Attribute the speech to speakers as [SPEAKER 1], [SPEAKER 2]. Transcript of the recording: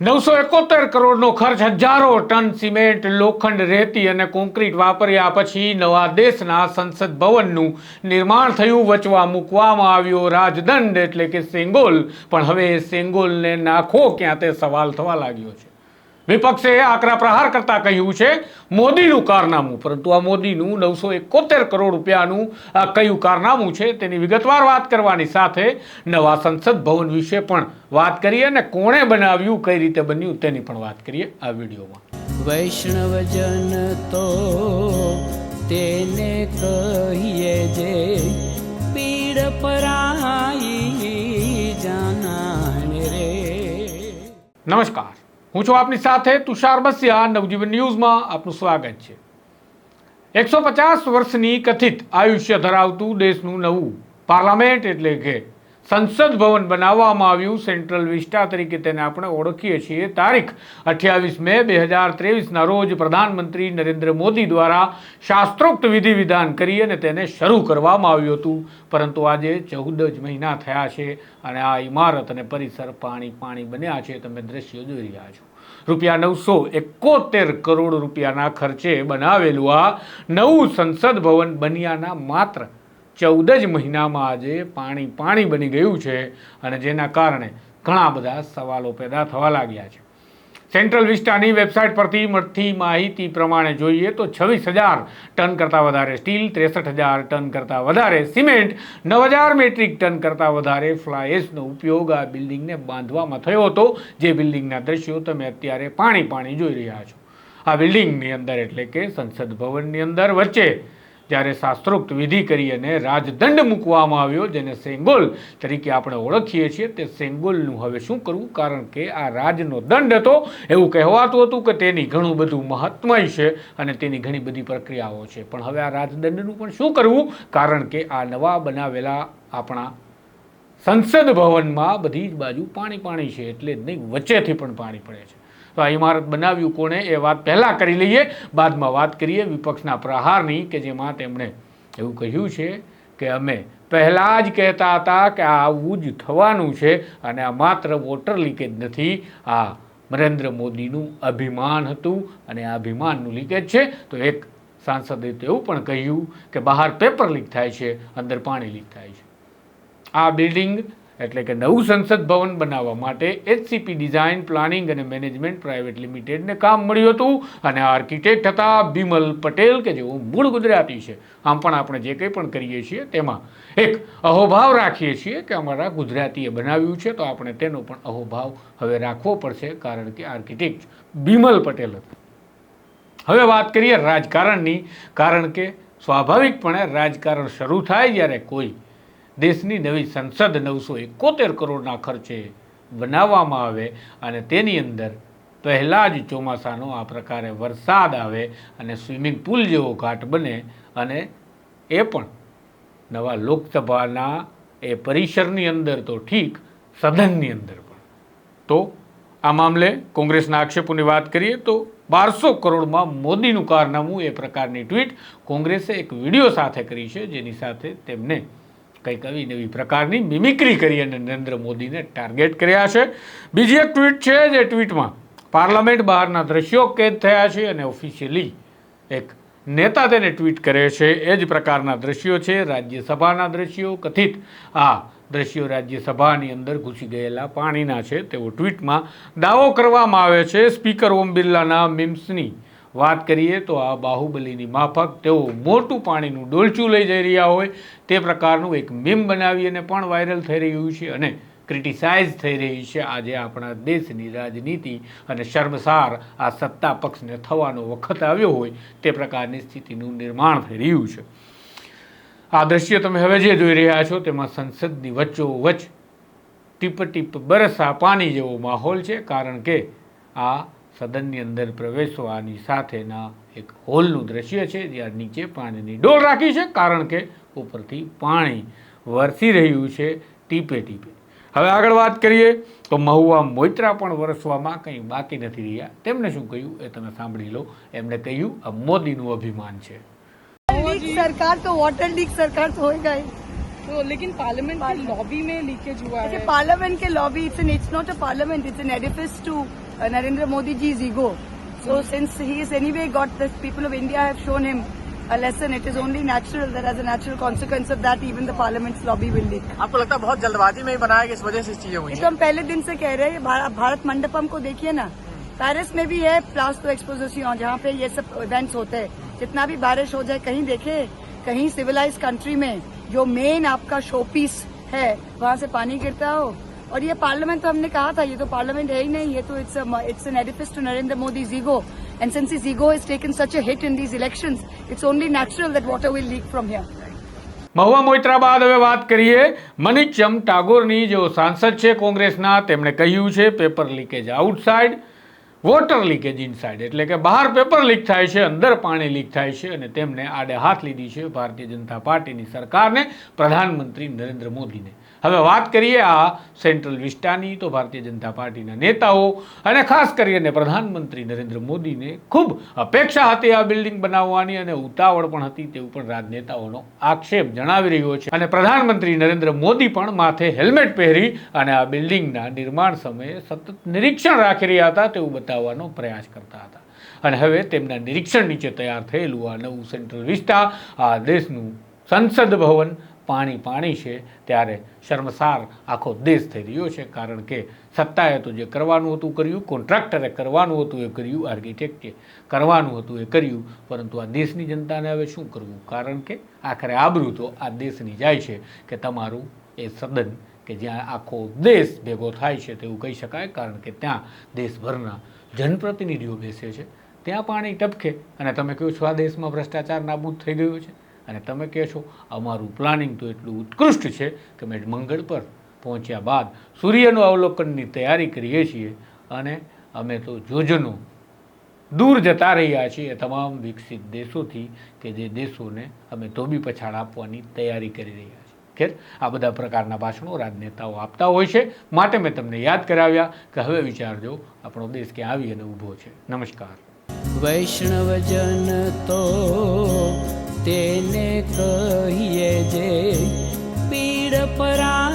[SPEAKER 1] નવસો એકોતેર કરોડનો ખર્ચ હજારો ટન સિમેન્ટ લોખંડ, રેતી અને કોન્ક્રીટ વાપર્યા પછી નવા દેશના સંસદ ભવનનું નિર્માણ થયું, વચવા મૂકવામાં આવ્યો રાજદંડ એટલે કે સેંગોલ. પણ હવે સેંગોલને નાખો ક્યાં તે સવાલ થવા લાગ્યો છે. વિપક્ષે આકરા પ્રહાર કરતા કહ્યું છે મોદીનું કારનામું. પરંતુ આ મોદીનું નવસો એકોતેર કરોડ રૂપિયાનું આ કયું કારનામું છે તેની વિગતવાર વાત કરવાની સાથે નવા સંસદ ભવન વિશે પણ વાત કરીએ અને કોણે બનાવ્યું કઈ રીતે બન્યું તેની પણ વાત કરીએ આ વિડીયોમાં.
[SPEAKER 2] વૈષ્ણવજન તો તેને કહીએ જે પીડ પરાઈ જાનાને રે.
[SPEAKER 1] નમસ્કાર. હું છું આપની સાથે તુષાર બસિયા નવજીવન ન્યૂઝમાં આપનું સ્વાગત છે. એકસો પચાસ વર્ષની કથિત આયુષ્ય ધરાવતું દેશનું નવું પાર્લામેન્ટ એટલે કે સંસદ ભવન બનાવવામાં આવ્યું. સેન્ટ્રલ વિસ્ટા તરીકે તેને આપણે ઓળખીએ છીએ. તારીખ અઠ્યાવીસ મે બે હજાર ત્રેવીસના રોજ પ્રધાનમંત્રી નરેન્દ્ર મોદી દ્વારા શાસ્ત્રોક્ત વિધિ વિધાન કરી અને તેને શરૂ કરવામાં આવ્યું હતું. પરંતુ આજે ચૌદ જ મહિના થયા છે અને આ ઇમારત અને પરિસર પાણી પાણી બન્યા છે. તમે દ્રશ્યો જોઈ રહ્યા છો. રૂપિયા નવસો એકોતેર કરોડ રૂપિયાના ખર્ચે બનાવેલું આ નવું સંસદ ભવન બન્યાના માત્ર ચૌદ જ મહિનામાં આજે પાણી પાણી બની ગયું છે અને જેના કારણે ઘણા બધા સવાલો પેદા થવા લાગ્યા છે. સેન્ટ્રલ વિસ્ટાની વેબસાઇટ પરથી મળતી માહિતી પ્રમાણે જોઈએ તો છવ્વીસ હજાર ટન કરતાં વધારે સ્ટીલ ત્રેસઠ હજાર ટન કરતાં વધારે સિમેન્ટ નવ હજાર મેટ્રિક ટન કરતાં વધારે ફ્લાયસનો ઉપયોગ આ બિલ્ડિંગને બાંધવામાં થયો હતો. જે બિલ્ડિંગના દ્રશ્યો તમે અત્યારે પાણી પાણી જોઈ રહ્યા છો. આ બિલ્ડિંગની અંદર એટલે કે સંસદ ભવનની અંદર વચ્ચે જ્યારે શાસ્ત્રોક્ત વિધિ કરી અને રાજદંડ મૂકવામાં આવ્યો, જેને સેંગોલ તરીકે આપણે ઓળખીએ છીએ. તે સેંગોલનું હવે શું કરવું? કારણ કે આ રાજનો દંડ હતો. એવું કહેવાતું હતું કે તેની ઘણું બધું મહત્મય છે અને તેની ઘણી બધી પ્રક્રિયાઓ છે. પણ હવે આ રાજદંડનું પણ શું કરવું? કારણ કે આ નવા બનાવેલા આપણા સંસદ ભવનમાં બધી જ બાજુ પાણી પાણી છે. એટલે નહીં, વચ્ચેથી પણ પાણી પડે છે. તો આ ઇમારત બનાવ્યું કોણે એ વાત પહેલાં કરી લઈએ. બાદમાં વાત કરીએ વિપક્ષના પ્રહારની કે જેમાં તેમણે એવું કહ્યું છે કે અમે પહેલાં જ કહેતા હતા કે આવું જ થવાનું છે અને આ માત્ર વોટર લીકેજ નથી, આ નરેન્દ્ર મોદીનું અભિમાન હતું અને આ અભિમાનનું લીકેજ છે. તો એક સાંસદે તો એવું પણ કહ્યું કે બહાર પેપર લીક થાય છે, અંદર પાણી લીક થાય છે. આ બિલ્ડિંગ એટલે કે નવું સંસદ ભવન બનાવવા માટે એચસીપી ડિઝાઇન પ્લાનિંગ અને મેનેજમેન્ટ પ્રાઇવેટ લિમિટેડને કામ મળ્યું હતું. અને આર્કિટેક્ટ હતા બિમલ પટેલ, કે જેઓ મૂળ ગુજરાતી છે. આમ પણ આપણે જે કંઈ પણ કરીએ છીએ તેમાં એક અહોભાવ રાખીએ છીએ કે અમારા ગુજરાતીએ બનાવ્યું છે, તો આપણે તેનો પણ અહોભાવ હવે રાખવો પડશે, કારણ કે આર્કિટેક્ટ બિમલ પટેલ હતા. હવે વાત કરીએ રાજકારણની, કારણ કે સ્વાભાવિકપણે રાજકારણ શરૂ થાય જ્યારે કોઈ દેશની નવી સંસદ નવસો એકોતેર કરોડના ખર્ચે બનાવવામાં આવે અને તેની અંદર પહેલાં જ ચોમાસાનો આ પ્રકારે વરસાદ આવે અને સ્વિમિંગ પુલ જેવો ઘાટ બને અને એ પણ નવા લોકસભાના એ પરિસરની અંદર તો ઠીક, સદનની અંદર પણ. તો આ મામલે કોંગ્રેસના આક્ષેપોની વાત કરીએ તો બારસો કરોડમાં મોદીનું કારનામું એ પ્રકારની ટ્વીટ કોંગ્રેસે એક વીડિયો સાથે કરી છે જેની સાથે તેમને કંઈક આવી નવી પ્રકારની મિમિક્રી કરી અને નરેન્દ્ર મોદીને ટાર્ગેટ કર્યા છે. બીજી એક ટ્વીટ છે જે ટ્વીટમાં પાર્લામેન્ટ બહારના દ્રશ્યો કેદ થયા છે અને ઓફિશિયલી એક નેતા તેને ટ્વીટ કરે છે. એ જ પ્રકારના દ્રશ્યો છે. રાજ્યસભાના દ્રશ્યો કથિત. આ દ્રશ્યો રાજ્યસભાની અંદર ઘૂસી ગયેલા પાણીના છે. તેવો ટ્વીટમાં દાવો કરવામાં આવે છે. સ્પીકર ઓમ બિરલાના મિમ્સની વાત કરીએ તો આ બાહુબલીની માફક તેઓ મોટું પાણીનું ડોલચું લઈ જઈ રહ્યા હોય તે પ્રકારનું એક મીમ બનાવી અને પણ વાયરલ થઈ રહ્યું છે અને ક્રિટિસાઇઝ થઈ રહી છે. આજે આપણા દેશની રાજનીતિ અને શર્મસાર આ સત્તા પક્ષને થવાનો વખત આવ્યો હોય તે પ્રકારની સ્થિતિનું નિર્માણ થઈ રહ્યું છે. આ દ્રશ્ય તમે હવે જે જોઈ રહ્યા છો તેમાં સંસદની વચ્ચોવચ્ચ ટીપ ટીપ બરસા પાણી જેવો માહોલ છે. કારણ કે આ સદનની અંદર પ્રવેશવાની સાથેના એક હોલનું દ્રશ્ય છે જ્યાં નીચે પાણીની ડોલ રાખી છે કારણ કે ઉપરથી પાણી વરસી રહ્યું છે ટીપે ટીપે હવે આગળ વાત કરીએ તો મહુવા મોઈત્રા પણ વરસવામાં કંઈ બાકી નથી રહ્યા તેમણે શું કહ્યું એ તમે સાંભળી લો એમણે કહ્યું આ મોદીનું અભિમાન છે
[SPEAKER 3] लीक सरकार तो वाटर लीक सरकार तो होएगा ही
[SPEAKER 4] तो लेकिन पार्लियामेंट के लॉबी में लीकेज हुआ है
[SPEAKER 3] पार्लियामेंट के lobby it's an it's not a parliament it's an edifice to uh, Narendra Modi ji's ego. So since he is anyway got the people of India have shown him a lesson, it is only natural that as a natural consequence of that, even the parliament's lobby will leak.
[SPEAKER 4] आपको लगता है बहुत जल्दबाजी में ही बनाया गया इस वजह से चीज़ें हुई हैं?
[SPEAKER 3] तो हम पहले दिन से कह रहे हैं भा- भारत मंडपम को देखिए ना पेरिस में भी है प्लास्टो एक्सपोजिशन जहाँ पे ये सब इवेंट्स होते हैं जितना भी बारिश हो जाए कहीं देखे कहीं सिविलाइज कंट्री में जो मेन आपका शो पीस है वहाँ से पानी गिरता हो और ये पार्लियामेंट तो हमने कहा था ये तो पार्लियामेंट है ही नहीं ये तो it's it's an edifice to Narendra Modi ego and since is ego is taken such a hit in these elections it's only natural that water will leak from here
[SPEAKER 1] Mahua Moitra બાદ હવે વાત કરીએ મનિચમ ટાગોરની જેઓ સાંસદ છે કોંગ્રેસના તેમણે કહ્યું છે paper leakage outside water leakage inside એટલે કે બહાર પેપર લીક થાય છે, અંદર પાણી લીક થાય છે અને તેમને આડે હાથ લીધી છે ભારતીય જનતા પાર્ટીની સરકારને, પ્રધાનમંત્રી નરેન્દ્ર મોદીને. હવે વાત કરીએ આ સેન્ટ્રલ વિસ્ટાની તો ભારતીય જનતા પાર્ટીના નેતાઓ અને ખાસ કરીને પ્રધાનમંત્રી નરેન્દ્ર મોદીને ખૂબ અપેક્ષા હતી આ બિલ્ડિંગ બનાવવાની અને ઉતાવળ પણ હતી તેવું પણ રાજનેતાઓનો આક્ષેપ જણાવી રહ્યો છે. અને પ્રધાનમંત્રી નરેન્દ્ર મોદી પણ માથે હેલ્મેટ પહેરી અને આ બિલ્ડિંગના નિર્માણ સમયે સતત નિરીક્ષણ રાખી રહ્યા હતા તેવું બતાવવાનો પ્રયાસ કરતા હતા. અને હવે તેમના નિરીક્ષણ નીચે તૈયાર થયેલું આ નવું સેન્ટ્રલ વિસ્ટા આ દેશનું સંસદ ભવન પાણી પાણી છે, ત્યારે શર્મસાર આખો દેશ થઈ રહ્યો છે, કારણ કે સત્તાએ તો જે કરવાનું હતું કર્યું, કોન્ટ્રાક્ટરે કરવાનું હતું એ કર્યું, આર્કિટેક્ટે કરવાનું હતું એ કર્યું, પરંતુ આ દેશની જનતાને હવે શું કરવું? કારણ કે આખરે આબરૂ તો આ દેશની જાય છે કે તમારું એ સદન કે જ્યાં આખો દેશ ભેગો થાય છે તેવું કહી શકાય, કારણ કે ત્યાં દેશભરના જનપ્રતિનિધિઓ બેસે છે. ત્યાં પાણી ટપકે અને તમે કહો છો આ દેશમાં ભ્રષ્ટાચાર નાબૂદ થઈ ગયો છે. અને તમે કહેશો અમારું પ્લાનિંગ તો એટલું ઉત્કૃષ્ટ છે કે અમે મંગળ પર પહોંચ્યા બાદ સૂર્યનું અવલોકનની તૈયારી કરીએ છીએ અને અમે તો જોજનો દૂર જતા રહ્યા છીએ તમામ વિકસિત દેશોથી કે જે દેશોને અમે ધોબી પછાડ આપવાની તૈયારી કરી રહ્યા છીએ. ખેર આ બધા પ્રકારના ભાષણો રાજનેતાઓ આપતા હોય છે. માટે મેં તમને યાદ કરાવ્યા કે હવે વિચારજો, આપણો દેશ ક્યાં આવી અને ઊભો છે. નમસ્કાર.
[SPEAKER 2] વૈષ્ણવજન તો તેને કહીએ જે પીડ પરા